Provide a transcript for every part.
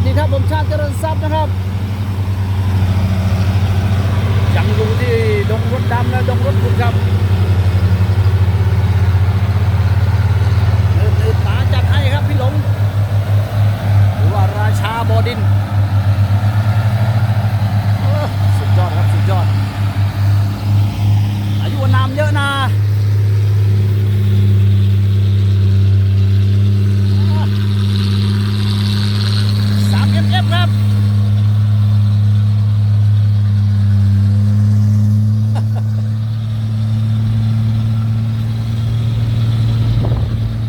วัสดีครับ ผมชาติเจริญทรัพย์นะครับยังอยู่ที่ดงรถดำและดงรถคุณครับเนืดๆตาจัดให้ครับพี่หลงหรือว่าราชาบอดินเออสุดยอดครับสุดยอด อายุอานามเยอะนะสามเอฟเอฟครับ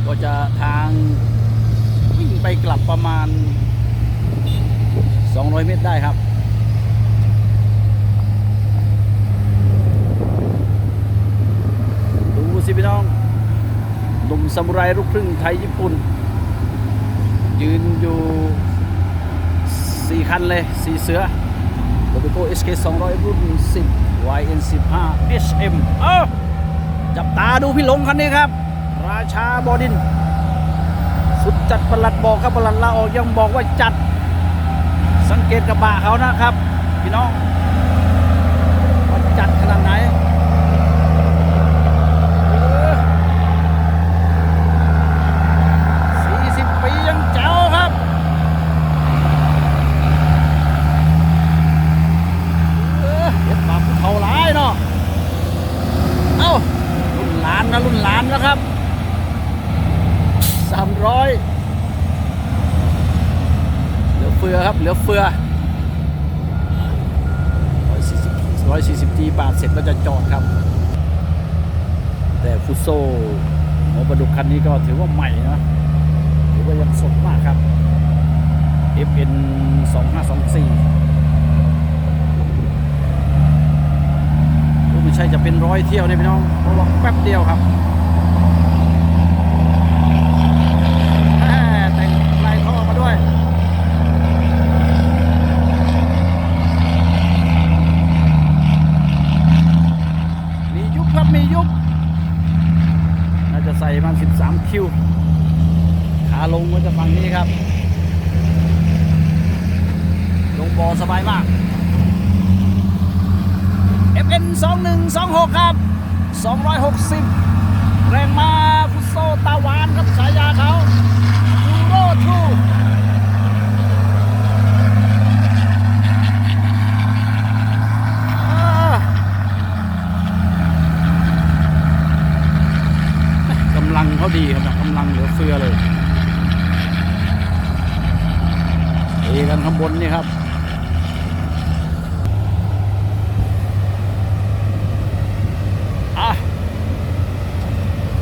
ก็จะทางวิ่งไปกลับประมาณ ได้ครับดูสิพี่น้องหนุ่มซามูไรลูกครึ่งไทยญี่ปุ่น ยืนอยู่ 4 คันเลย 4 เสือโรบิโก SK 200 รุ่น 10 YN 15 HM เอ้าจับตาดูพี่หลงคันนี้ครับ ราชาบอดิน สุดจัดประหลัดบอกครับประหลัดลาออกยังบอกว่าจัด สังเกตกระบะเขานะครับ พี่น้องว่าจัดขนาดไหนสี่สิบปียังแจ๋วครับเออเห็ดปากภูเขาร้ายเนาะ เอ้า รุ่นหลานนะรุ่นหลานนะครับสามร้อย ฟือครับ เหลือเฟือร้อยสี่สิบร้อยสี่สิบจีบาทเสร็จก็จะจอดครับ แต่ฟุโซหัวประดุกคันนี้ก็ถือว่าใหม่นะถือว่ายังสดมากครับ FN 2524โอ้ไม่ใช่จะเป็นร้อยเที่ยวเลยพี่น้องเพราะว่าแป๊บเดียวครับแม่แต่งลายท่อมาด้วย มียุบครับ มียุบ น่า จะใส่มัน 13 คิว ขาลงก็จะฝั่งนี้ครับ ลงบอสบายมาก FN 2126 ครับ 260 แรงมาฟุตโซตาวานครับฉายาเขายูโรทูกำลังเขาดีครับกำลังเหลือเฟือเลย เอ กันข้างบนนี่ครับอะ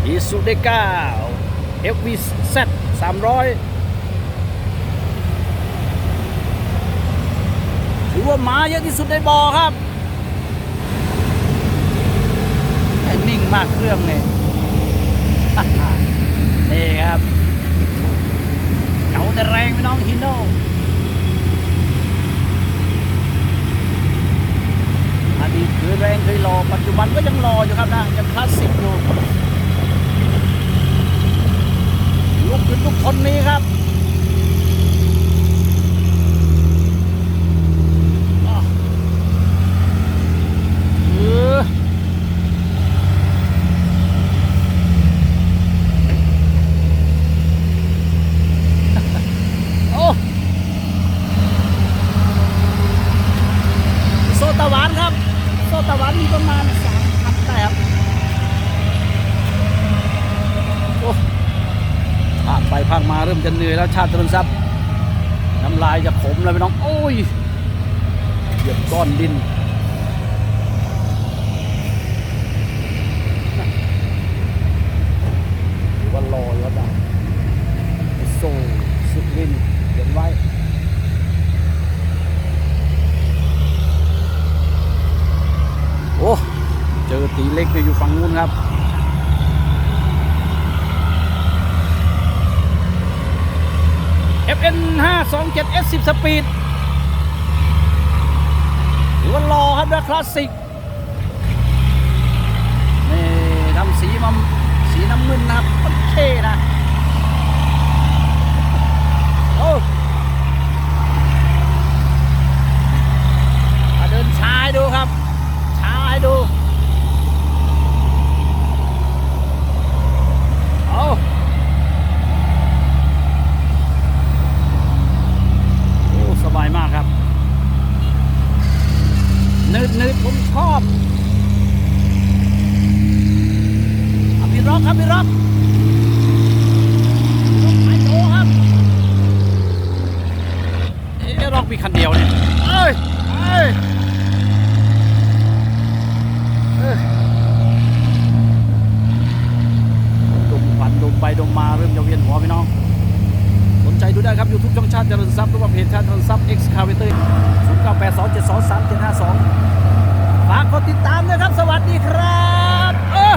อีซูเดก้า FVZ 300 ถือว่าม้าเยอะที่สุดในบ่อครับนิ่งมากเครื่องเนี่ยนี่ครับ เก่าแต่แรงพี่น้องฮิโนอดีตเคย แรงเคยรอปัจจุบันก็ยังรออยู่ครับนะยังคลาสสิกอยู่ลูกขึ้นทุกคนนี้ครับอะเออ โอ้โซตะหวานครับ โซตะหวานมีประมาณสามพันได้ครับ โอ้ ผ่านไปผ่านมาเริ่มจะเหนื่อยแล้วชาติตรุนทรัพย์น้ำลายจะขมแล้วไปน้อง โอ้ยเหยียบก้อนดินหรือว่าลอยแล้วได้โซ่สุดลินเขียนไว้โอ้เจอตีเล็กอยู่ฝั่งนู้นครับ็น 527 S10 Speed หรือว่ารอครับนะคลาสสิก นี่ทำสีมันสีน้ำเงินนะครับมันเท่นะ โอ้ พี่ร็อกพี่ร็อกไอโจครับเอ๊ะร็อกมีคันเดียวเนี่ยเอ้ยเอ้ยเอ้ยดมควันดมไปดมมาเริ่มจะเวียนหัวพี่น้อง สนใจดูได้ครับ YouTube ช่องชาติเจริญทรัพย์หรือว่าเพจชาติเจริญทรัพย์ X c a v a t o r 0 9 8 2 7 2 3 7 5 2ฝากกดติดตามด้วยครับ สวัสดีครับ เออ